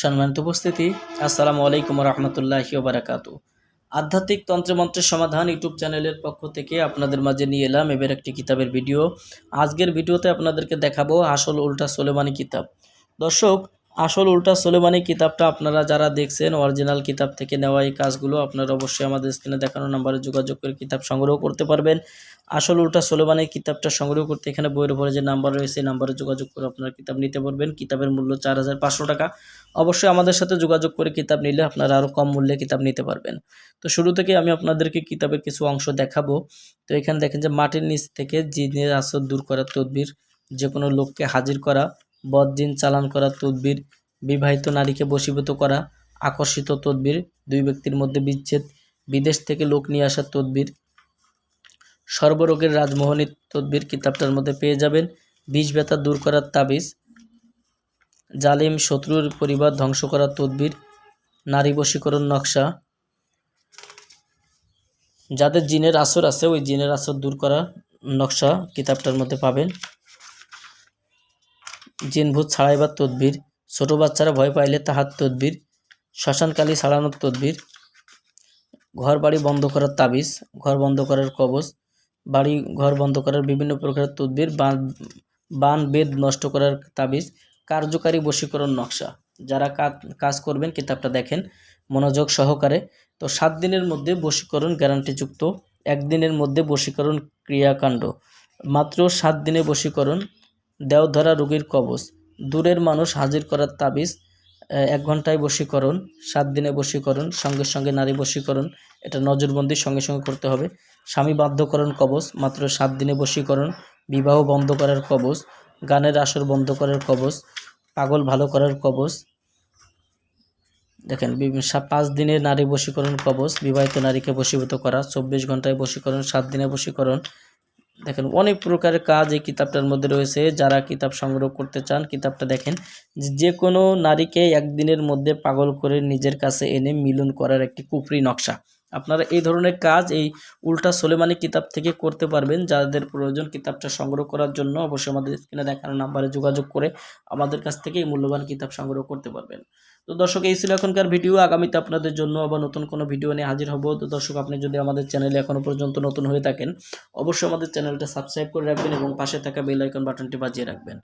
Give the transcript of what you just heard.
সম্মানিত উপস্থিতি, আসসালামু আলাইকুম রহমতুল্লাহি বারাকাতু আধ্যাত্মিক তন্ত্রমন্ত্রের সমাধান ইউটিউব চ্যানেলের পক্ষ থেকে আপনাদের মাঝে নিয়ে এলাম এবার একটি কিতাবের ভিডিও। আজকের ভিডিওতে আপনাদেরকে দেখাবো আসল উল্টা সোলেমানি কিতাব। দর্শক আসল উল্টা সোলেমানি কিতাবটা আপনারা যারা দেখছেন অরিজিনাল কিতাব থেকে নেওয়া এই কাজগুলো, আপনারা অবশ্যই আমাদের স্ক্রিনে দেখানো নাম্বারে যোগাযোগ করে কিতাব সংগ্রহ করতে পারবেন। আসল উল্টা সোলেমানি কিতাবটা সংগ্রহ করতে এখানে বইয়ের উপরে যে নাম্বার রয়েছে, এই নাম্বারে যোগাযোগ করে আপনারা কিতাব নিতে পারবেন। কিতাবের মূল্য চার হাজার পাঁচশো টাকা। অবশ্যই আমাদের সাথে যোগাযোগ করে কিতাব নিলে আপনারা আরও কম মূল্যে কিতাব নিতে পারবেন। তো শুরু থেকে আমি আপনাদেরকে কিতাবের কিছু অংশ দেখাবো। তো এখানে দেখেন যে মাটির নিচ থেকে জিনের আসর দূর করার তদবির যে কোনো লোককে হাজির করা বদজিন চালান করা তদবির, বিবাহিত নারীকে বশীভূত করা, আকর্ষিত তদবির, দুই ব্যক্তির মধ্যে বিচ্ছেদ, বিদেশ থেকে লোক নিয়ে আসার তদবির। সর্বরোগের রাজমোহনী তদবির কিতাবটার মধ্যে পেয়ে যাবেন বিষ ব্যথা দূর করার তাবিজ, জালিম শত্রুর পরিবার ধ্বংস করার তদবির, নারী বশীকরণ নকশা। যাদের জিনের আসর আছে, ওই জিনের আসর দূর করা নকশা কিতাবটার মধ্যে পাবেন। জিন ভূত ছাড়াইবার তদবির, ছোট বাচ্চারা ভয় পাইলে তাহার তদবির, শ্মশানকালী ছাড়ানোর তদবির ঘর বাড়ি বন্ধ করার তাবিজ, ঘর বন্ধ করার কবচ, বাড়ি ঘর বন্ধ করার বিভিন্ন প্রকারের তদবির, বান বেদ নষ্ট করার তাবিজ, কার্যকারী বশীকরণ নকশা। যারা কাজ করবেন, কিতাবটা দেখেন, মনোযোগ সহকারে। তো সাত দিনের মধ্যে বশীকরণ গ্যারান্টিযুক্ত, একদিনের মধ্যে বশীকরণ ক্রিয়াকাণ্ড। মাত্র সাত দিনে বশীকরণ দেওধরা রোগীর কবচ। দূরের মানুষ হাজির করার তাবিজ এক ঘন্টায় বশীকরণ, সাত দিনে বশীকরণ, সঙ্গে সঙ্গে নারী বশীকরণ, এটা নজরবন্দির সঙ্গে সঙ্গে করতে হবে। স্বামী বাধ্যকরণ কবচ, মাত্র সাত দিনে বশীকরণ, বিবাহ বন্ধ করার কবচ, গানের আসর বন্ধ করার কবচ, পাগল ভালো করার কবচ। দেখেন পাঁচ দিনে নারী বশীকরণ কবচ, বিবাহিত নারীকে বশীভূত করা, চব্বিশ ঘন্টায় বশীকরণ, সাত দিনে বশীকরণ দেখেন, অনেক প্রকারের কাজ এই কিতাবটার মধ্যে রয়েছে। যারা কিতাব সংগ্রহ করতে চান, কিতাবটা দেখেন, যে- কোনো নারীকে একদিনের মধ্যে পাগল করে নিজের কাছে এনে মিলন করার একটি কুফরি নকশা। আপনারা এই ধরনের কাজ এই উল্টা সোলেমানি কিতাব থেকে করতে পারবেন। যাদের প্রয়োজন কিতাবটা সংগ্রহ করার জন্য, অবশ্যই আমাদের স্ক্রিনে দেখানো নাম্বারে যোগাযোগ করে আমাদের কাছ থেকে এই মূল্যবান কিতাব সংগ্রহ করতে পারবেন। তো দর্শক, এই ছিল এখনকার ভিডিও। আগামীতে আপনাদের জন্য আবার নতুন কোনো ভিডিও নিয়ে হাজির হব। তো দর্শক, আপনি যদি আমাদের চ্যানেলে এখনও পর্যন্ত নতুন হয়ে থাকেন, অবশ্যই আমাদের চ্যানেলটা সাবস্ক্রাইব করে রাখবেন এবং পাশে থাকা বেল আইকন বাটনটি বাজিয়ে রাখবেন।